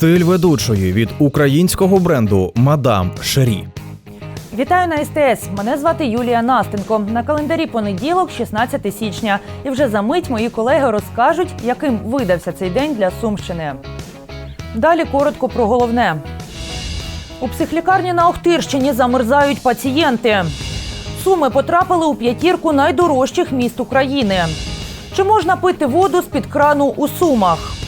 Стиль ведучої від українського бренду Мадам Шері. Вітаю на СТС. Мене звати Юлія Настенко. На календарі понеділок, 16 січня. І вже за мить мої колеги розкажуть, яким видався цей день для Сумщини. Далі коротко про головне. У психлікарні на Охтирщині замерзають пацієнти. Суми потрапили у п'ятірку найдорожчих міст України. Чи можна пити воду з-під крану у Сумах?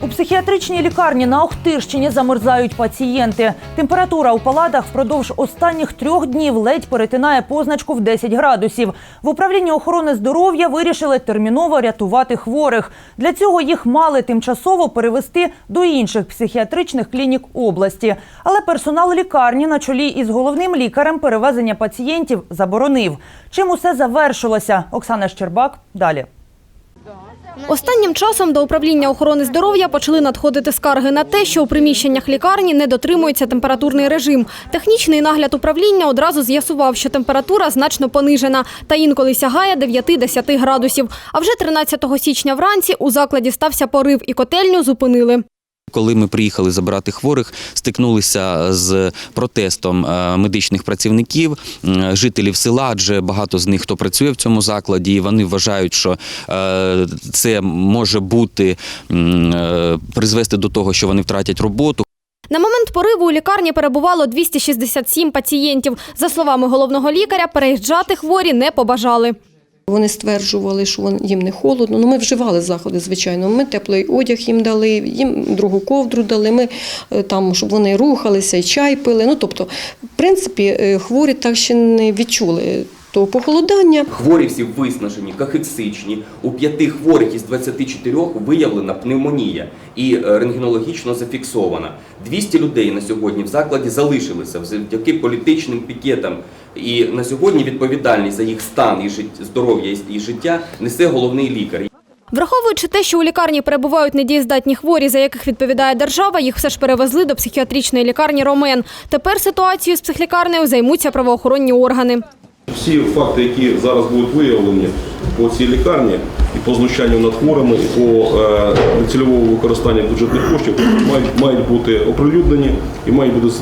У психіатричній лікарні на Охтирщині замерзають пацієнти. Температура у палатах впродовж останніх трьох днів ледь перетинає позначку в 10 градусів. В управлінні охорони здоров'я вирішили терміново рятувати хворих. Для цього їх мали тимчасово перевести до інших психіатричних клінік області. Але персонал лікарні на чолі із головним лікарем перевезення пацієнтів заборонив. Чим усе завершилося? Оксана Щербак далі. Останнім часом до управління охорони здоров'я почали надходити скарги на те, що у приміщеннях лікарні не дотримується температурний режим. Технічний нагляд управління одразу з'ясував, що температура значно понижена та інколи сягає 9-10 градусів. А вже 13 січня вранці у закладі стався порив і котельню зупинили. Коли ми приїхали забирати хворих, стикнулися з протестом е, медичних працівників, жителів села, адже багато з них хто працює в цьому закладі, і вони вважають, що е, це може бути е, призвести до того, що вони втратять роботу. На момент пориву у лікарні перебувало 267 пацієнтів. За словами головного лікаря, переїжджати хворі не побажали. Вони стверджували, що їм не холодно. Ну, ми вживали заходи, звичайно. Ми теплий одяг їм дали, їм другу ковдру дали. Ми е, там, щоб вони рухалися і чай пили. Ну, тобто, в принципі, е, хворі так ще не відчули того похолодання. Хворі всі виснажені, кахексичні. У п'яти хворих із 24 виявлена пневмонія і е, рентгенологічно зафіксована. 200 людей на сьогодні в закладі залишилися завдяки політичним пікетам. І на сьогодні відповідальність за їх стан і здоров'я і життя несе головний лікар. Враховуючи те, що у лікарні перебувають недієздатні хворі, за яких відповідає держава, їх все ж перевезли до психіатричної лікарні Ромен. Тепер ситуацією з психлікарнею займуться правоохоронні органи. Всі факти, які зараз будуть виявлені по цій лікарні, і по знущанню над хворими, і по е, нецільовому використанню бюджетних коштів, мають, мають бути оприлюднені і мають бути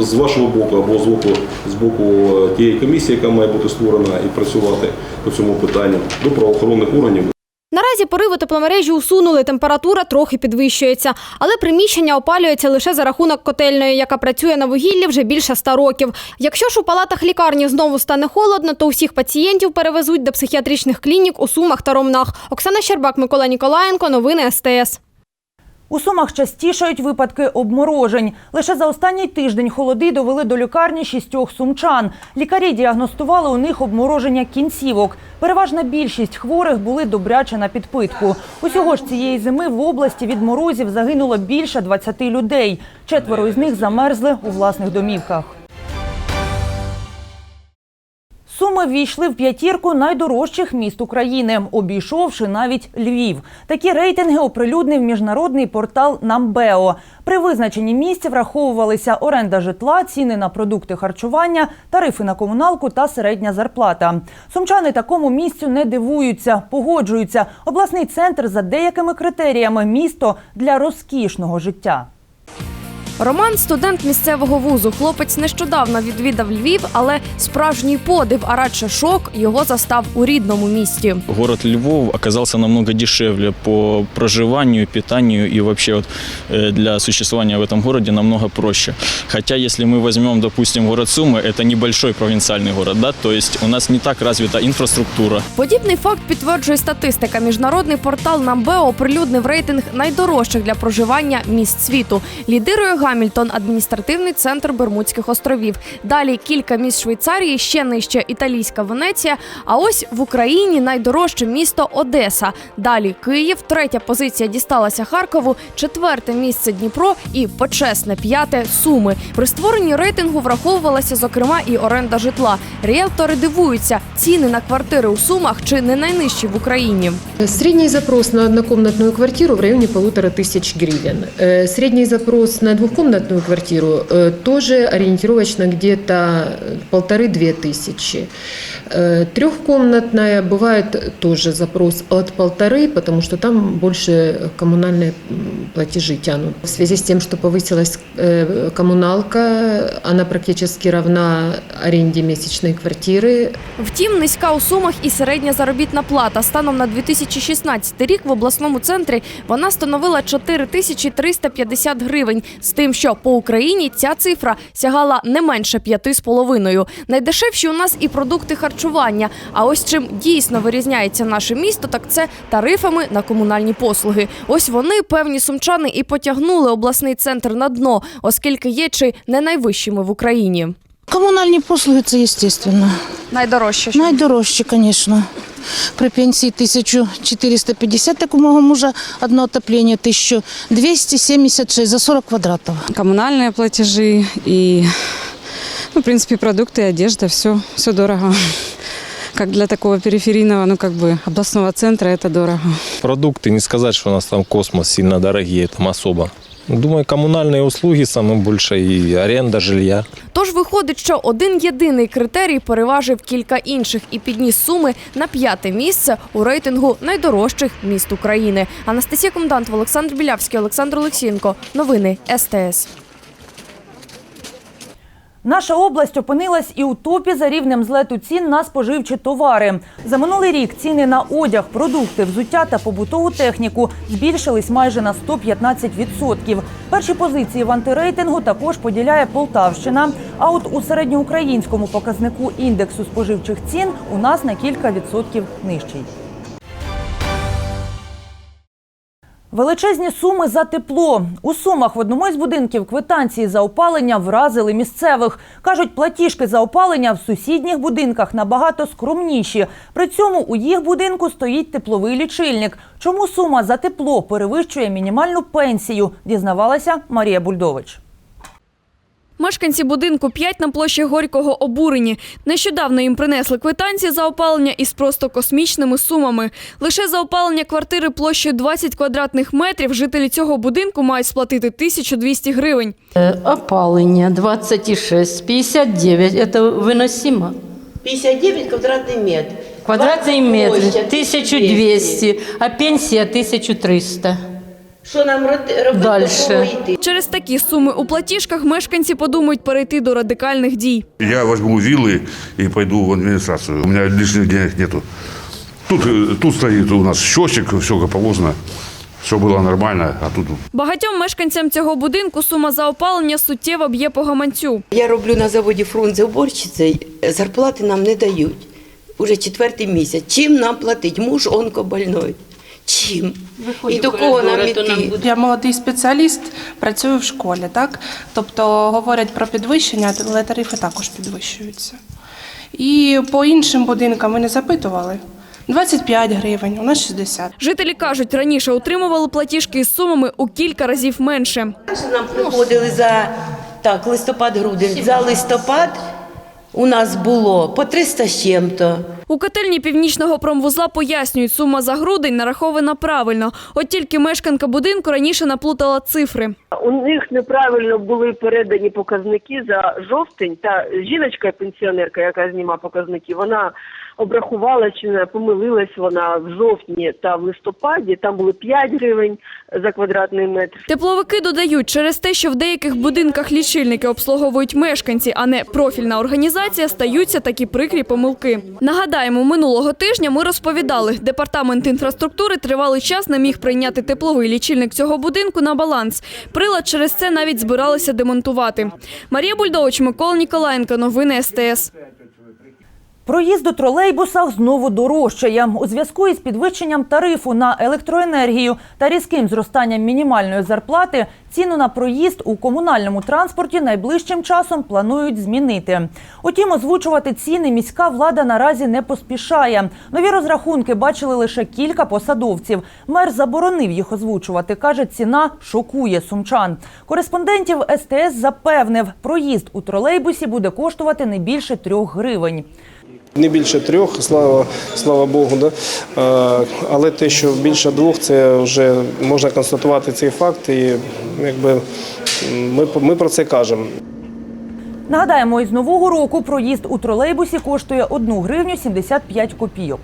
з, е, вашого боку або з боку, з боку е, тієї комісії, яка має бути створена і працювати по цьому питанню, до правоохоронних органів. Наразі пориви тепломережі усунули, температура трохи підвищується, але приміщення опалюється лише за рахунок котельної, яка працює на вугіллі вже більше ста років. Якщо ж у палатах лікарні знову стане холодно, то усіх пацієнтів перевезуть до психіатричних клінік у Сумах та Ромнах. Оксана Щербак, Микола Ніколаєнко, новини СТС. У Сумах частішають випадки обморожень. Лише за останній тиждень холоди довели до лікарні шістьох сумчан. Лікарі діагностували у них обмороження кінцівок. Переважна більшість хворих були добряче на підпитку. Усього ж цієї зими в області від морозів загинуло більше 20 людей. Четверо із них замерзли у власних домівках. Суми ввійшли в п'ятірку найдорожчих міст України, обійшовши навіть Львів. Такі рейтинги оприлюднив міжнародний портал Намбео. При визначенні місць враховувалися оренда житла, ціни на продукти харчування, тарифи на комуналку та середня зарплата. Сумчани такому місцю не дивуються, погоджуються. Обласний центр за деякими критеріями місто для розкішного життя. Роман студент місцевого вузу. Хлопець нещодавно відвідав Львів, але справжній подив, а радше шок його застав у рідному місті. Город Львов оказался намного дешевле по проживанию, питанию и вообще вот э, для существования в этом городе намного проще. Хотя если мы возьмем, допустим, город Сумы, это небольшой провинциальный город, да, то есть у нас не так развита инфраструктура. Подібний факт підтверджує статистика. Міжнародний портал Намбео оприлюднив рейтинг найдорожчих для проживання міст світу. Лідирує Гамільтон, адміністративний центр Бермудських островів. Далі кілька міст Швейцарії, ще нижче італійська Венеція. А ось в Україні найдорожче місто Одеса. Далі Київ, третя позиція дісталася Харкову, четверте місце Дніпро і почесне п'яте Суми. При створенні рейтингу враховувалася зокрема і оренда житла. Ріелтори дивуються, ціни на квартири у Сумах чи не найнижчі в Україні. Средний запрос на однокомнатную квартиру в районе полутора тысяч гривен. Э, Средний запрос на двухкомнатную двухкомнатную квартиру э, тоже ориентировочно где-то полторы-две тысячи. Э, Трехкомнатная бывает тоже запрос от полторы, потому что там больше коммунальные м, платежи тянут. В связи с тем, что повысилась э, коммуналка, она практически равна аренде месячной квартиры. Втім, низька у сумах і середня заробітна плата. Станом на 2016 рік в обласному центрі вона становила 4350 гривень. З тим, що по Україні ця цифра сягала не менше 5,5. Найдешевші у нас і продукти харчування. А ось чим дійсно вирізняється наше місто, так це тарифами на комунальні послуги. Ось вони, певні сумчани, і потягнули обласний центр на дно, оскільки є чи не найвищими в Україні. Комунальні послуги це естественно. Найдорожче. Найдорожче, звісно При пенсії 1450, так у мого мужа одне отоплення 1276 за 40 квадратів. коммунальные платежи и, ну, в принципе, продукты, одежда, все, все дорого. Как для такого периферийного, ну, как бы, областного центра это дорого. Продукты, не сказать, что у нас там космос сильно дорогие, там особо. Думаю, комунальні услуги саме більше і оренда жилья. Тож виходить, що один єдиний критерій переважив кілька інших і підніс суми на п'яте місце у рейтингу найдорожчих міст України. Анастасія Комдант, Олександр Білявський, Олександр Олексієнко. Новини СТС. Наша область опинилась і у топі за рівнем злету цін на споживчі товари. За минулий рік ціни на одяг, продукти, взуття та побутову техніку збільшились майже на 115%. Перші позиції в антирейтингу також поділяє Полтавщина. А от у середньоукраїнському показнику індексу споживчих цін у нас на кілька відсотків нижчий. Величезні суми за тепло. У Сумах в одному із будинків квитанції за опалення вразили місцевих. Кажуть, платіжки за опалення в сусідніх будинках набагато скромніші. При цьому у їх будинку стоїть тепловий лічильник. Чому сума за тепло перевищує мінімальну пенсію, дізнавалася Марія Бульдович. Мешканці будинку 5 на площі Горького обурені. Нещодавно їм принесли квитанції за опалення із просто космічними сумами. Лише за опалення квартири площею 20 квадратних метрів жителі цього будинку мають сплатити 1200 гривень. Опалення 26, 59, это выносимо? 59 квадратный метр. Квадратный метр 1200, а пенсия 1300. Що нам робити? до Дальше. кого йти? Через такі суми у платіжках мешканці подумають перейти до радикальних дій. Я возьму виллы и пойду в администрацию. У меня лишних денег нету. Тут, э, тут стоит у нас счетчик, все как положено. Все было нормально, а тут Багатьом мешканцям цього будинку сума за опалення суттєво б'є по гаманцю. Я роблю на заводі фрунзе уборщицею, зарплати нам не дають. Уже четвертий місяць. Чим нам платить? Муж онкобольной. Чим? І до кого нам іти? Я молодий спеціаліст, працюю в школі, так? Тобто говорять про підвищення, але тарифи також підвищуються. І по іншим будинкам ми не запитували. 25 гривень, у нас 60. Жителі кажуть, раніше отримували платіжки із сумами у кілька разів менше. Нам приходили за так, листопад-грудень. За листопад у нас було по 300 з чим-то. У котельні північного промвузла пояснюють, сума за грудень нарахована правильно. От тільки мешканка будинку раніше наплутала цифри. У них неправильно були передані показники за жовтень. Та жіночка пенсіонерка, яка знімає показники, вона обрахувала чи не помилилась вона в жовтні та в листопаді. Там було 5 гривень за квадратний метр. Тепловики додають, через те, що в деяких будинках лічильники обслуговують мешканці, а не профільна організація, стаються такі прикрі помилки. Нагадаємо, минулого тижня ми розповідали, департамент інфраструктури тривалий час не міг прийняти тепловий лічильник цього будинку на баланс. Прилад через це навіть збиралися демонтувати. Марія Бульдович, Микола Ніколаєнко, новини СТС. Проїзд у тролейбусах знову дорожчає. У зв'язку із підвищенням тарифу на електроенергію та різким зростанням мінімальної зарплати ціну на проїзд у комунальному транспорті найближчим часом планують змінити. Утім, озвучувати ціни міська влада наразі не поспішає. Нові розрахунки бачили лише кілька посадовців. Мер заборонив їх озвучувати. каже, ціна шокує сумчан. Кореспондентів СТС запевнив, проїзд у тролейбусі буде коштувати не більше трьох гривень. Не більше трьох, слава, слава Богу. Да? Е, Але те, що більше двох, це вже можна констатувати цей факт. І якби Ми, ми про це кажемо. Нагадаємо, із нового року проїзд у тролейбусі коштує 1 гривню 75 копійок.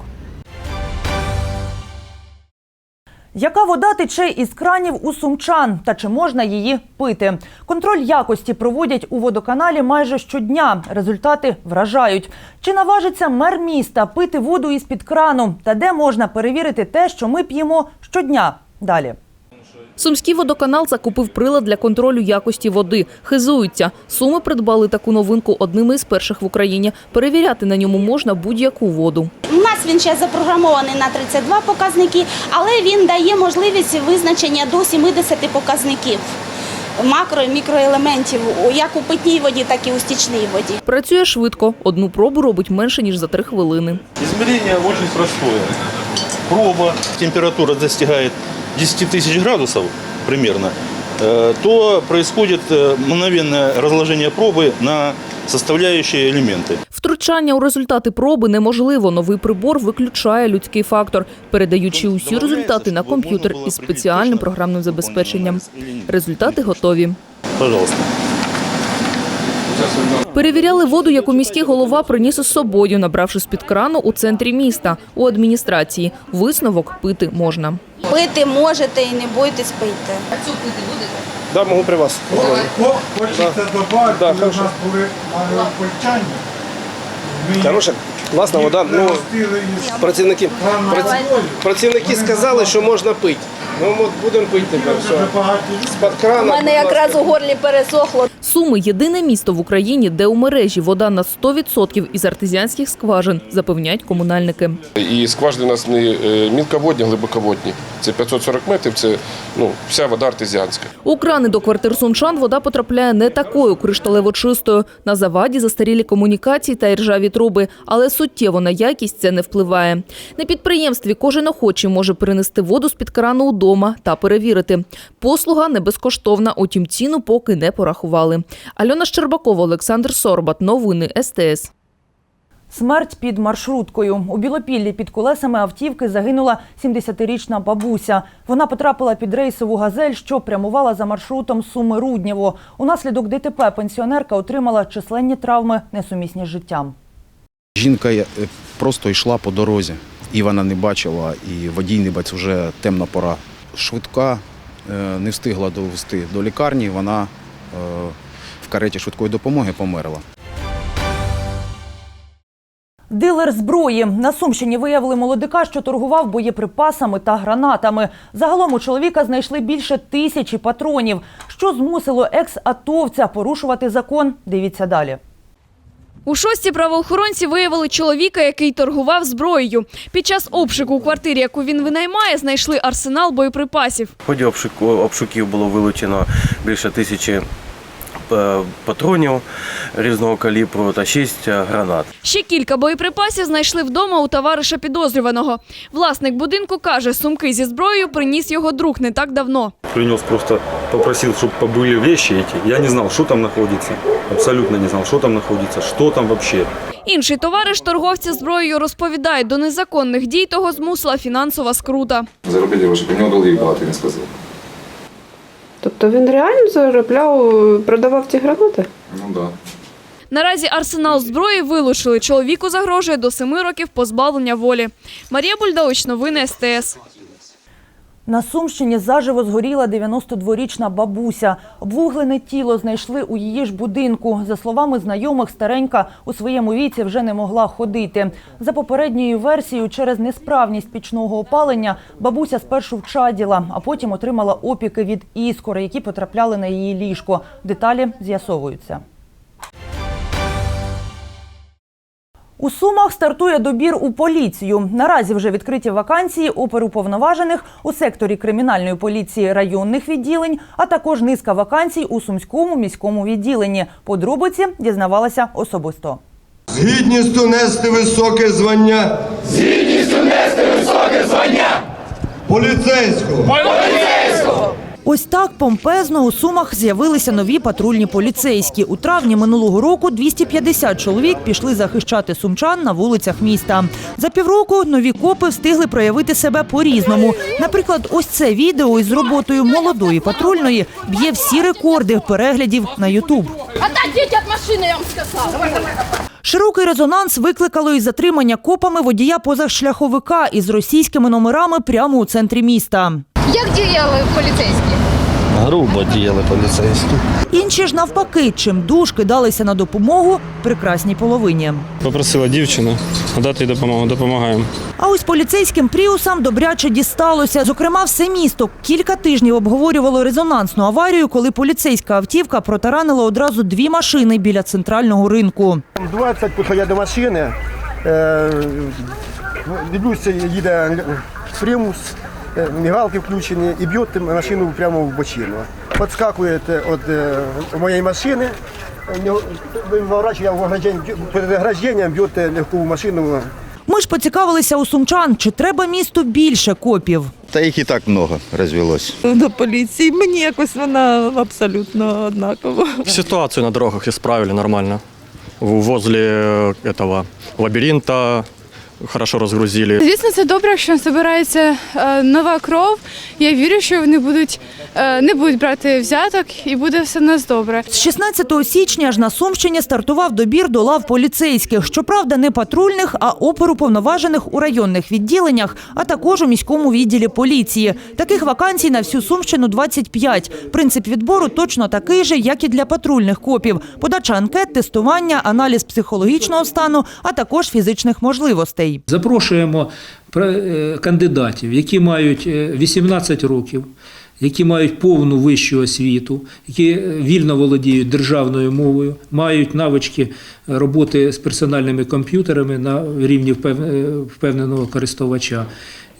Яка вода тече із кранів у сумчан та чи можна її пити? Контроль якості проводять у водоканалі майже щодня. Результати вражають. Чи наважиться мер міста пити воду із під крану? Та де можна перевірити те, що ми п'ємо щодня? Далі. Сумський водоканал закупив прилад для контролю якості води. Хизуються. Суми придбали таку новинку одними із перших в Україні. Перевіряти на ньому можна будь-яку воду. У нас він ще запрограмований на 32 показники, але він дає можливість визначення до 70 показників макро і мікроелементів, як у питній воді, так і у стічній воді. Працює швидко. Одну пробу робить менше ніж за три хвилини. Измерение очень простое. Проба, температура достигает 10 тысяч градусов примерно, э, то происходит э, мгновенное разложение пробы на составляющие элементы. Втручання у результати проби неможливо. Новий прибор виключає людський фактор, передаючи усі результати на комп'ютер із спеціальним програмним забезпеченням. Результати готові. Пожалуйста. Перевіряли воду, яку міський голова приніс із собою, набравши з-під крану у центрі міста, у адміністрації. Висновок пити можна. Пити можете і не бойтесь пити. А цю пити будете? Да, можу при вас. Хочеться добавити, Да, у нас були малоопольчання. Хороша, класна вода. Ну, працівники, праці- працівники сказали, що можна пити. Ну, от будемо пити тепер. Все. З-під крана. У мене якраз у горлі пересохло. Суми єдине місто в Україні, де у мережі вода на 100% із артезіанських скважин, запевняють комунальники. І скважини у нас не е, мілководні, глибоководні. Це 540 метрів, це ну, вся вода артезіанська. У крани до квартир сумчан вода потрапляє не такою кришталево чистою. На заваді застарілі комунікації та іржаві труби, але суттєво на якість це не впливає. На підприємстві кожен охочий може перенести воду з-під крану удома та перевірити. Послуга не безкоштовна, утім ціну поки не порахували. Альона Щербакова, Олександр Сорбат. Новини СТС. Смерть під маршруткою. У Білопіллі під колесами автівки загинула 70-річна бабуся. Вона потрапила під рейсову газель, що прямувала за маршрутом Суми-Руднєво. Унаслідок ДТП пенсіонерка отримала численні травми, несумісні з життям. Жінка е, просто йшла по дорозі, і вона не бачила, і водій не бачив, вже темна пора. Швидка е, не встигла довести до лікарні, вона е, в кареті швидкої допомоги померла. Дилер зброї на Сумщині виявили молодика, що торгував боєприпасами та гранатами. Загалом у чоловіка знайшли більше тисячі патронів. Що змусило екс-атовця порушувати закон? Дивіться далі. У шості правоохоронці виявили чоловіка, який торгував зброєю. Під час обшуку у квартирі, яку він винаймає, знайшли арсенал боєприпасів. В ході обшуку, обшуків було вилучено більше тисячі патронів різного калібру та шість е, гранат. Ще кілька боєприпасів знайшли вдома у товариша підозрюваного. Власник будинку каже, сумки зі зброєю приніс його друг не так давно. Принес просто, попросил, чтобы побыли вещи эти. Я не знал, что там находится. Абсолютно не знал, что там находится, что там вообще. Інший товариш торговця зброєю розповідає, до незаконних дій того змусила фінансова скрута. Заробити гроші, у нього долгів багато, він сказав. Тобто він реально заробляв, продавав ці гранати? Ну так. Да. Наразі арсенал зброї вилучили. Чоловіку загрожує до семи років позбавлення волі. Марія Бульдович, новини СТС. На Сумщині заживо згоріла 92-річна бабуся. Обвуглене тіло знайшли у її ж будинку. За словами знайомих, старенька у своєму віці вже не могла ходити. За попередньою версією, через несправність пічного опалення бабуся спершу вчаділа, а потім отримала опіки від іскор, які потрапляли на її ліжко. Деталі з'ясовуються. У Сумах стартує добір у поліцію. Наразі вже відкриті вакансії оперуповноважених у секторі кримінальної поліції районних відділень, а також низка вакансій у Сумському міському відділенні. Подробиці дізнавалася особисто. З гідністю нести високе звання. З гідністю нести високе звання Поліцейського. поліцейського Ось так помпезно у Сумах з'явилися нові патрульні поліцейські. У травні минулого року 250 чоловік пішли захищати сумчан на вулицях міста. За півроку нові копи встигли проявити себе по-різному. Наприклад, ось це відео із роботою молодої патрульної б'є всі рекорди переглядів на Ютуб. От машины, я вам сказала. Широкий резонанс викликало і затримання копами водія позашляховика із російськими номерами прямо у центрі міста. Як діяли поліцейські? Грубо діяли поліцейські. Інші ж навпаки, чим душ кидалися на допомогу прекрасній половині. Попросила дівчину надати їй допомогу. Допомагаємо. А ось поліцейським пріусам добряче дісталося. Зокрема, все місто кілька тижнів обговорювало резонансну аварію, коли поліцейська автівка протаранила одразу дві машини біля центрального ринку. 20 підходять я до машини. Е, дивлюся, їде примус, мігалки включені і б'є машину прямо в бочину. Підскакує від е, моєї машини, е, перед огражденням б'є легкову машину. Ми ж поцікавилися у сумчан, чи треба місту більше копів. Та їх і так много розвелось. До поліції мені якось вона абсолютно однакова. Ситуацию на дорогах исправили нормально. Возле э, этого лабиринта хорошо розгрузили. Звісно, це добре, що збирається е, нова кров. Я вірю, що вони будуть е, не будуть брати взяток і буде все в нас добре. З 16 січня ж на Сумщині стартував добір до лав поліцейських. Щоправда, не патрульних, а оперуповноважених у районних відділеннях, а також у міському відділі поліції. Таких вакансій на всю Сумщину 25. Принцип відбору точно такий же, як і для патрульних копів. Подача анкет, тестування, аналіз психологічного стану, а також фізичних можливостей. Запрошуємо е, кандидатів, які мають е, 18 років, які мають повну вищу освіту, які е, вільно володіють державною мовою, мають навички роботи з персональними комп'ютерами на рівні е, впевненого користувача.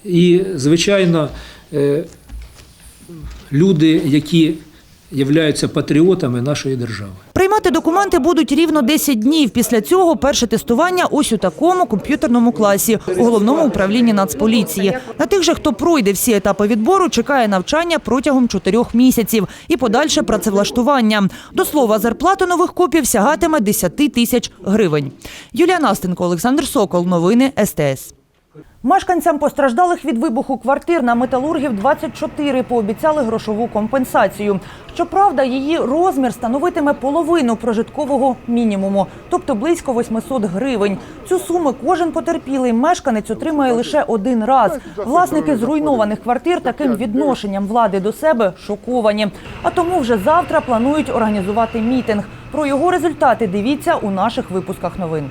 І, звичайно, е, люди, які являються патріотами нашої держави. Приймати документи будуть рівно 10 днів. Після цього перше тестування ось у такому комп'ютерному класі у головному управлінні Нацполіції. На тих же, хто пройде всі етапи відбору, чекає навчання протягом 4 місяців і подальше працевлаштування. До слова, зарплата нових копів сягатиме 10 тисяч гривень. Юлія Настенко, Олександр Сокол. Новини СТС. Мешканцям постраждалих від вибуху квартир на металургів 24 пообіцяли грошову компенсацію. Щоправда, її розмір становитиме половину прожиткового мінімуму, тобто близько 800 гривень. Цю суму кожен потерпілий мешканець отримає лише один раз. Власники зруйнованих квартир таким відношенням влади до себе шоковані. А тому вже завтра планують організувати мітинг. Про його результати дивіться у наших випусках новин.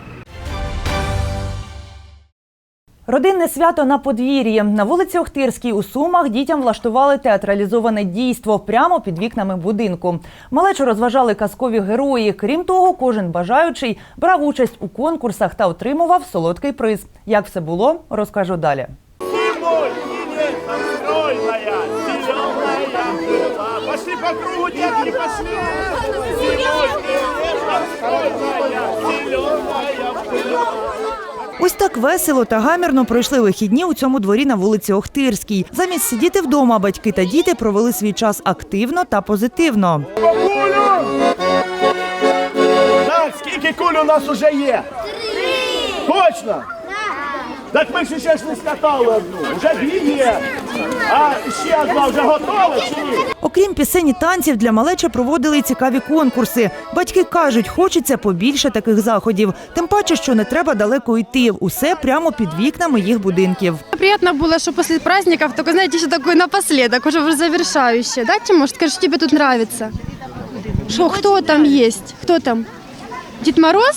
Родинне свято на подвір'ї. На вулиці Охтирській у Сумах дітям влаштували театралізоване дійство прямо під вікнами будинку. Малечу розважали казкові герої. Крім того, кожен бажаючий брав участь у конкурсах та отримував солодкий приз. Як все було, розкажу далі. Пошли по кругу, детки, пошли! Ось так весело та гамірно пройшли вихідні у цьому дворі на вулиці Охтирській. Замість сидіти вдома, батьки та діти провели свій час активно та позитивно. Так, скільки куль у нас уже є? Три! Точно? Так ми ще ж не скатали одну. Вже дві є. А ще одна вже готова чи ні? Окрім пісень і танців, для малеча проводили й цікаві конкурси. Батьки кажуть, хочеться побільше таких заходів. Тим паче, що не треба далеко йти. Усе прямо під вікнами їх будинків. Приятно было, что после праздников, только, знаете, еще такой напоследок, уже завершающее. Да, Тимош, скажи, тебе тут нравится? Что, кто там есть? Кто там? Дед Мороз?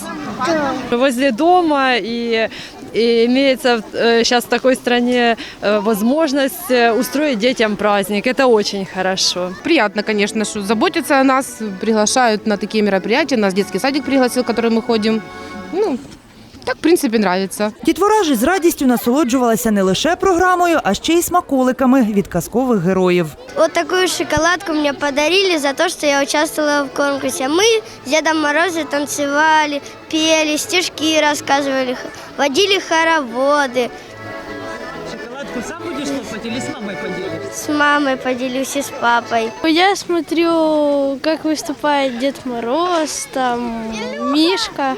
возле дома и, и имеется сейчас в такой стране э, возможность э, устроить детям праздник. Это очень хорошо. Приятно, конечно, что заботятся о нас, приглашают на такие мероприятия. Нас детский садик пригласил, в который мы ходим. Ну, так, в принципе, нравится. Дітвора ж із радістю насолоджувалася не лише програмою, а ще й смаколиками від казкових героїв. Вот такую шоколадку мне подарили за то, что я участвовала в конкурсе. Мы с Дедом Морозом танцевали, пели, стишки рассказывали, х- водили хороводы. Шоколадку сам будешь лопать или с мамой поделишься? С мамой поделюсь и с папой. Я смотрю, как выступает Дед Мороз, там Мишка.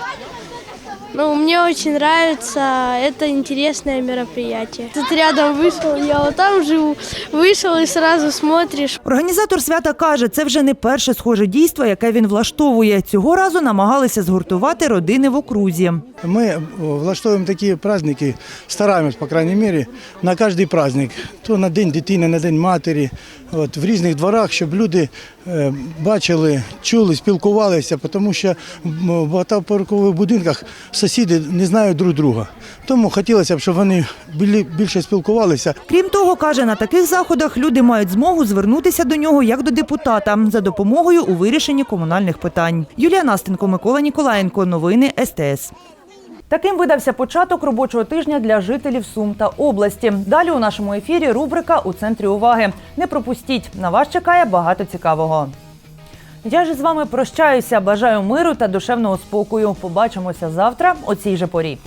Ну, мне очень нравится, это интересное мероприятие. Тут рядом вышел, я вот там живу, вышел и сразу смотришь. Організатор свята каже, це вже не перше схоже дійство, яке він влаштовує. Цього разу намагалися згуртувати родини в окрузі. Мы влаштовуємо такі праздники, стараємось, по крайней мере, на кожний праздник. То на День дитини, на День матері, от, в різних дворах, щоб люди е, бачили, чули, спілкувалися, тому що в багатоповерхових будинках сусіди не знають друг друга. Тому хотілося б, щоб вони білі- більше спілкувалися. Крім того, каже, на таких заходах люди мають змогу звернутися до нього як до депутата за допомогою у вирішенні комунальних питань. Юлія Настенко, Микола Ніколаєнко. Новини СТС. Таким видався початок робочого тижня для жителів Сум та області. Далі у нашому ефірі рубрика у центрі уваги. Не пропустіть, на вас чекає багато цікавого. Я ж з вами прощаюся. Бажаю миру та душевного спокою. Побачимося завтра о цій же порі.